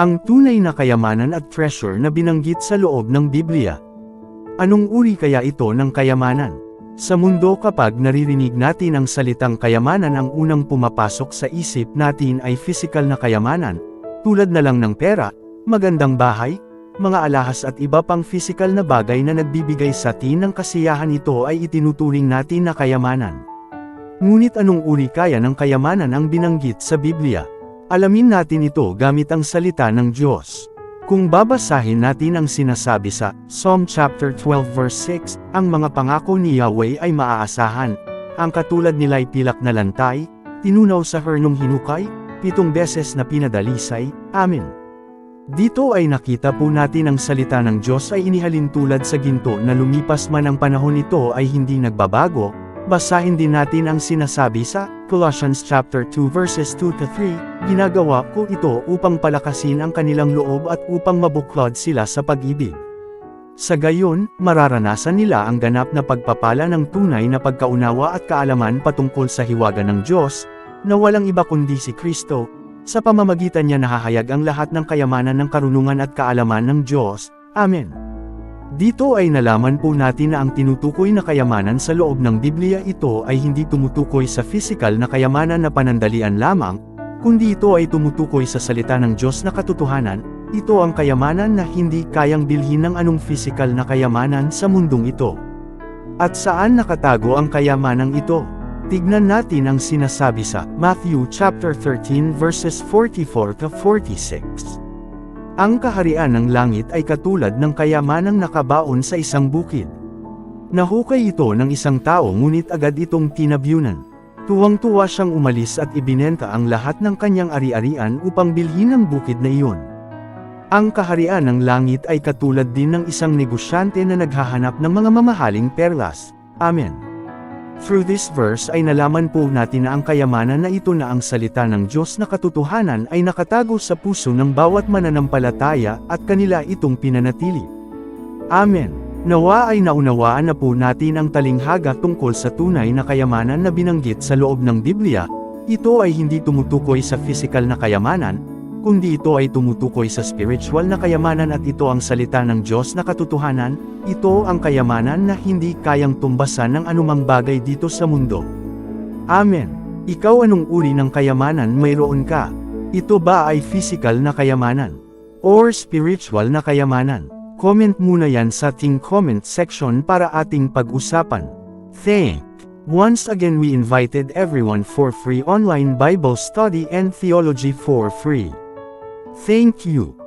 Ang tunay na kayamanan at treasure na binanggit sa loob ng Biblia. Anong uri kaya ito ng kayamanan? Sa mundo kapag naririnig natin ang salitang kayamanan ang unang pumapasok sa isip natin ay physical na kayamanan, tulad na lang ng pera, magandang bahay, mga alahas at iba pang physical na bagay na nagbibigay sa atin ng kasiyahan ito ay itinuturing natin na kayamanan. Ngunit anong uri kaya ng kayamanan ang binanggit sa Biblia? Alamin natin ito gamit ang salita ng Diyos. Kung babasahin natin ang sinasabi sa Psalm chapter 12 verse 6, ang mga pangako ni Yahweh ay maaasahan. Ang katulad nila'y pilak na lantay, tinunaw sa hernong hinukay, pitong beses na pinadalisay, Amen. Dito ay nakita po natin ang salita ng Diyos ay inihalin tulad sa ginto na lumipas man ang panahon nito ay hindi nagbabago, basahin din natin ang sinasabi sa Colossians chapter 2 verses 2 to 3, ginagawa ko ito upang palakasin ang kanilang loob at upang mabuklod sila sa pag-ibig. Sa gayon, mararanasan nila ang ganap na pagpapala ng tunay na pagkaunawa at kaalaman patungkol sa hiwaga ng Diyos, na walang iba kundi si Kristo, sa pamamagitan niya nahahayag ang lahat ng kayamanan ng karunungan at kaalaman ng Diyos. Amen. Dito ay nalaman po natin na ang tinutukoy na kayamanan sa loob ng Biblia ito ay hindi tumutukoy sa physical na kayamanan na panandalian lamang, kundi ito ay tumutukoy sa salita ng Diyos na katotohanan, ito ang kayamanan na hindi kayang bilhin ng anong physical na kayamanan sa mundong ito. At saan nakatago ang kayamanang ito? Tignan natin ang sinasabi sa Matthew chapter 13 verses 44 to 46. Ang kaharian ng langit ay katulad ng kayamanang nakabaon sa isang bukid. Nahukay ito ng isang tao ngunit agad itong tinabyunan. Tuwang-tuwa siyang umalis at ibinenta ang lahat ng kanyang ari-arian upang bilhin ang bukid na iyon. Ang kaharian ng langit ay katulad din ng isang negosyante na naghahanap ng mga mamahaling perlas. Amen. Through this verse ay nalaman po natin na ang kayamanan na ito na ang salita ng Diyos na katotohanan ay nakatago sa puso ng bawat mananampalataya at kanila itong pinanatili. Amen. Nawa ay naunawaan na po natin ang talinghaga tungkol sa tunay na kayamanan na binanggit sa loob ng Biblia, ito ay hindi tumutukoy sa physical na kayamanan, kundi ito ay tumutukoy sa spiritual na kayamanan at ito ang salita ng Diyos na katotohanan, ito ang kayamanan na hindi kayang tumbasan ng anumang bagay dito sa mundo. Amen. Ikaw anong uri ng kayamanan mayroon ka? Ito ba ay physical na kayamanan? Or spiritual na kayamanan? Comment muna yan sa ating comment section para ating pag-usapan. Thank. Once again we invited everyone for free online Bible study and theology for free. Thank you.